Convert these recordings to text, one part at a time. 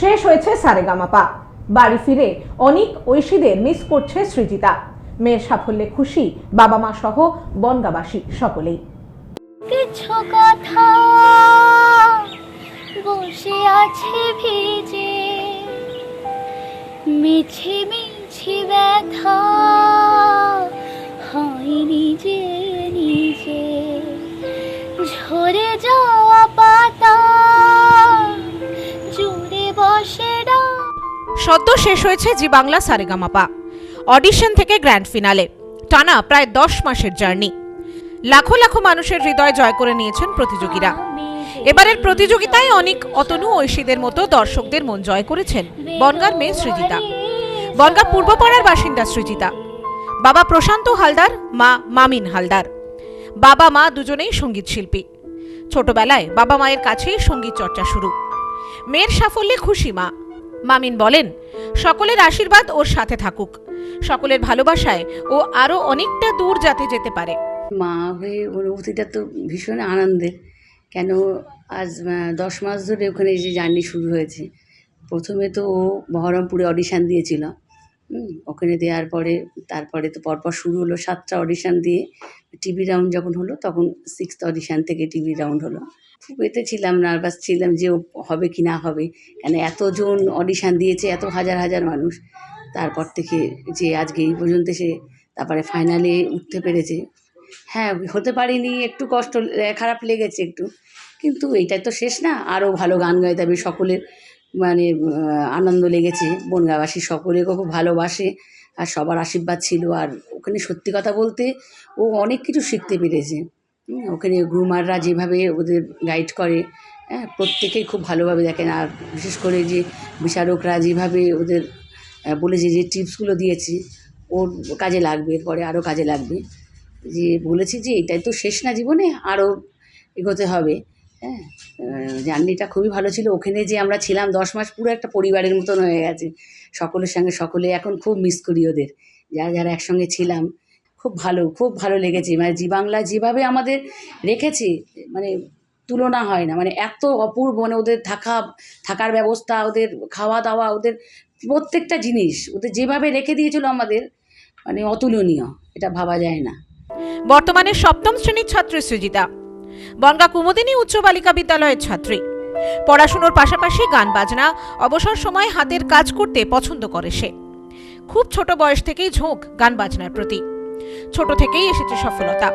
শেষ হয়েছে সারেগামাপা। বাড়ি ফিরে অনেক ঐশীদের মিস করছে সৃজিতা। মেয়ের সাফল্যে খুশি বাবা মা সহ বনগাবাসী সকলেই। কিছু কথা বসে আছে ভিজে, মিছি মিছি ব্যথা। সদ্য শেষ হয়েছে জি বাংলা সারেগামাপা। অডিশন থেকে গ্র্যান্ড ফিনালে টানা প্রায় দশ মাসের জার্নি। লাখো লাখো মানুষের হৃদয় জয় করে নিয়েছেন প্রতিযোগীরা। এবারের প্রতিযোগিতায় অনেক অতনু ঐশীদের মতো দর্শকদের মন জয় করেছেন বনগার মেয়ে সৃজিতা। বনগা পূর্বপাড়ার বাসিন্দা সৃজিতা। বাবা প্রশান্ত হালদার, মা মামিন হালদার। বাবা মা দুজনেই সংগীত শিল্পী। ছোটবেলায় বাবা মায়ের কাছেই সংগীত চর্চা শুরু। মেয়ের সাফল্যে খুশি মা। মামিন বলেন, সকলের আশীর্বাদ ওর সাথে থাকুক। সকলের ভালোবাসায় ও আরও অনেকটা দূর যাতে যেতে পারে। মা হয়ে অনুভূতিটা তো ভীষণ আনন্দের কেন আজ দশ মাস ধরে ওখানে যে জার্নি শুরু হয়েছে। প্রথমে তো ও বহরমপুরে অডিশান দিয়েছিল। ওখানে দেওয়ার পরে, তারপরে তো পরপর শুরু হলো সাতটা অডিশান দিয়ে। টিভি রাউন্ড যখন হলো, তখন সিক্সথ অডিশান থেকে টিভি রাউন্ড হলো। খুব এতে ছিলাম নার্ভাস ছিলাম যে হবে কি না হবে। কেন এতজন অডিশান দিয়েছে, এত হাজার হাজার মানুষ। তারপর থেকে যে আজকে এই পর্যন্ত সে, তারপরে ফাইনালে উঠতে পেরেছে। হ্যাঁ হতে পারিনি, একটু কষ্ট, খারাপ লেগেছে একটু। কিন্তু এইটা তো শেষ না, আরও ভালো গান গাইতে হবে সকলের। মানে আনন্দ লেগেছে। বনগাবাসী সকলেকে খুব ভালোবাসে আর সবার আশীর্বাদ ছিল। আর ওখানে সত্যি কথা বলতে ও অনেক কিছু শিখতে পেরেছে। ওখানে গ্রুমাররা যেভাবে ওদের গাইড করে হ্যাঁ প্রত্যেকেই খুব ভালোভাবে দেখেন। আর বিশেষ করে যে বিচারকরা যেভাবে ওদের বলেছে যে টিপসগুলো দিয়েছি, ওর কাজে লাগবে, এরপরে আরও কাজে লাগবে। যে বলেছি যে এটাই তো শেষ না জীবনে, আরও এগোতে হবে। হ্যাঁ জার্নিটা খুবই ভালো ছিল। ওখানে যে আমরা ছিলাম, দশ মাস পুরো একটা পরিবারের মতন হয়ে গেছে। সকলের সঙ্গে সকলে, এখন খুব মিস করি ওদের। যারা যারা একসঙ্গে ছিলাম, খুব ভালো খুব ভালো লেগেছে। মানে জি বাংলা যেভাবে আমাদের রেখেছে মানে তুলনা হয় না। মানে এত অপূর্ব মানে ওদের থাকা, থাকার ব্যবস্থা, ওদের খাওয়া দাওয়া, ওদের প্রত্যেকটা জিনিস, ওদের যেভাবে রেখে দিয়েছিল আমাদের মানে অতুলনীয়। এটা ভাবা যায় না। বর্তমানে সপ্তম শ্রেণির ছাত্রী সৃজিতা। বনগা কুমুদিনী উচ্চ বালিকা বিদ্যালয়ের ছাত্রী। পড়াশুনোর পাশাপাশি গান বাজনা, অবসর সময় হাতের কাজ করতে পছন্দ করে সে। খুব ছোট বয়স থেকেই ঝোঁক গান বাজনার প্রতি। ছোট থেকেই এসেছে সফলতা।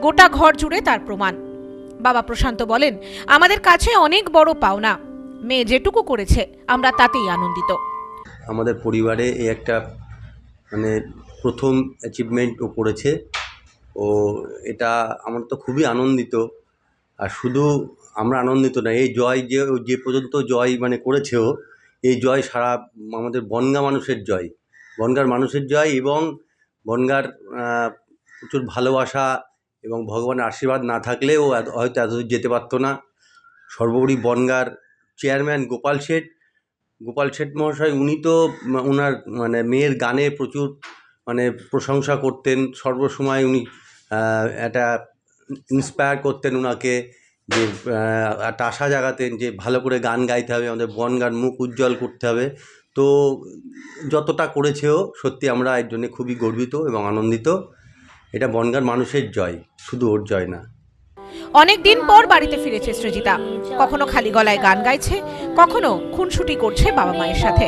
গোটা ঘর জুড়ে তার প্রমাণ। বাবা প্রশান্ত বলেন, আমাদের কাছে অনেক বড় পাওনা। মেয়ে যেটুকু করেছে, আমরা তাতেই আনন্দিত। আমাদের পরিবারে এই একটা মানে প্রথম অ্যাচিভমেন্ট ও করেছে। ও এটা আমার তো খুবই আনন্দিত। আর শুধু আমরা আনন্দিত না, এই জয় যে যে পর্যন্ত জয় মানে করেছে ও, এই জয় সারা আমাদের বনগা মানুষের জয়। বনগার মানুষের জয় এবং বনগার প্রচুর ভালোবাসা এবং ভগবানের আশীর্বাদ না থাকলে ও এত- হয়তো এতদূর যেতে পারতো না। সর্বোপরি বনগার চেয়ারম্যান গোপাল শেঠ গোপাল শেঠ মহাশয় উনি তো ওনার মানে মেয়ের গানে প্রচুর মানে প্রশংসা করতেন। সর্বসময় উনি একটা ইন্সপায়ার করতেন ওনাকে যে একটা আশা জাগাতেন যে ভালো করে গান গাইতে হবে আমাদের বন গান মুখ উজ্জ্বল করতে হবে। তো যতটা করেছেও সত্যি আমরা এর জন্যে খুবই গর্বিত এবং আনন্দিত। এটা বনগার মানুষের জয় শুধু ওর জয় না। অনেক দিন পর বাড়িতে ফিরেছে সৃজিতা। কখনো খালি গলায় গান গাইছে কখনো খুনসুটি করছে বাবা মায়ের সাথে।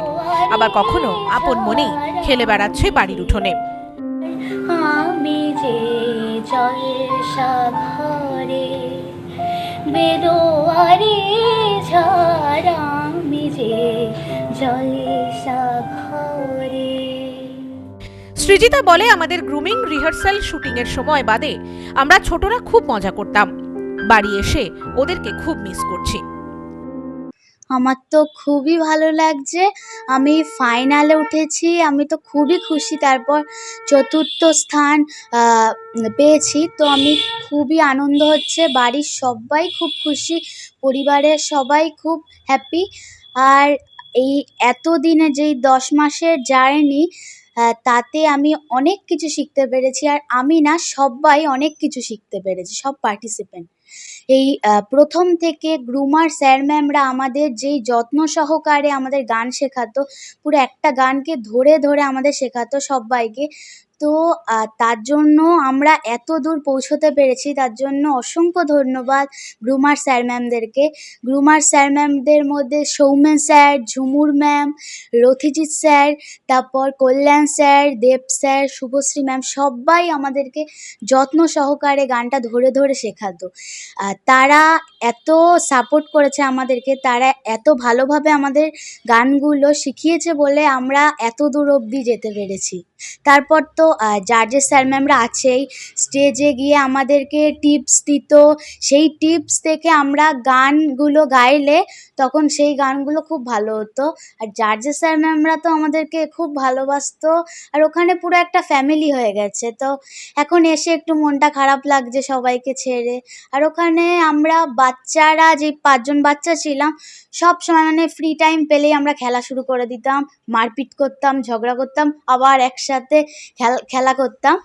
আবার কখনো আপন মনেই খেলে বেড়াচ্ছে বাড়ির উঠোনে। বেদোয়ারি যে জলসা সৃজিতা বলে আমাদের গ্রুমিং রিহার্সাল শুটিং এর সময় বাদে আমরা ছোটরা খুব মজা করতাম। বাড়ি এসে ওদেরকে খুব মিস করছি। আমার তো খুবই ভালো লাগছে। আমি ফাইনালে উঠেছি, আমি তো খুবই খুশি। তারপর চতুর্থ স্থান পেয়েছি। তো আমি খুবই আনন্দ হচ্ছে, বাড়ির সবাই খুব খুশি, পরিবারের সবাই খুব হ্যাপি আর এই এতদিনে যেই দশ মাসের জার্নি তাতে আমি অনেক কিছু শিখতে পেরেছি। আর আমি না, সবাই অনেক কিছু শিখতে পেরেছি, সব পার্টিসিপেন্ট এই প্রথম থেকে গ্রুমার, স্যার ম্যামরা আমাদের যেই যত্ন সহকারে আমাদের গান শেখাতো, পুরো একটা গানকে ধরে ধরে আমাদের শেখাতো সব্বাইকে তো তার জন্য আমরা এত দূর পৌঁছতে পেরেছি। তার জন্য অসংখ্য ধন্যবাদ গ্রুমার স্যার ম্যামদেরকে। গ্রুমার স্যার ম্যামদের মধ্যে Soumen sir, Jhumur ma'am, Rathijit sir, তারপর Kalyan sir, Dev sir, Subhashree ma'am, সবাই আমাদেরকে যত্ন সহকারে গানটা ধরে ধরে শেখাতো। তারা এত সাপোর্ট করেছে আমাদেরকে, তারা এত ভালোভাবে আমাদের গানগুলো শিখিয়েছে বলে আমরা এত দূর অবধি যেতে পেরেছি। তারপর তো জাজেস স্যার ম্যামরা আছেই স্টেজে গিয়ে আমাদেরকে টিপস দিত। সেই টিপস থেকে আমরা গানগুলো গাইলে তখন সেই গানগুলো খুব ভালো হতো। আর জাজেস স্যার ম্যামরা তো আমাদেরকে খুব ভালোবাসতো। আর ওখানে পুরো একটা ফ্যামিলি হয়ে গেছে। তো এখন এসে একটু মনটা খারাপ লাগছে সবাইকে ছেড়ে। আর ওখানে আমরা বাচ্চারা যে পাঁচজন বাচ্চা ছিলাম, সব সময় মানে ফ্রি টাইম পেলেই আমরা খেলা শুরু করে দিতাম। মারপিট করতাম, ঝগড়া করতাম, আবার একসাথে খেলা করতাম।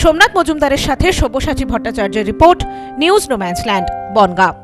সোমনাথ মজুমদারের সাথে সব্যসাচী ভট্টাচার্যের report, news no man's land, Bongaon.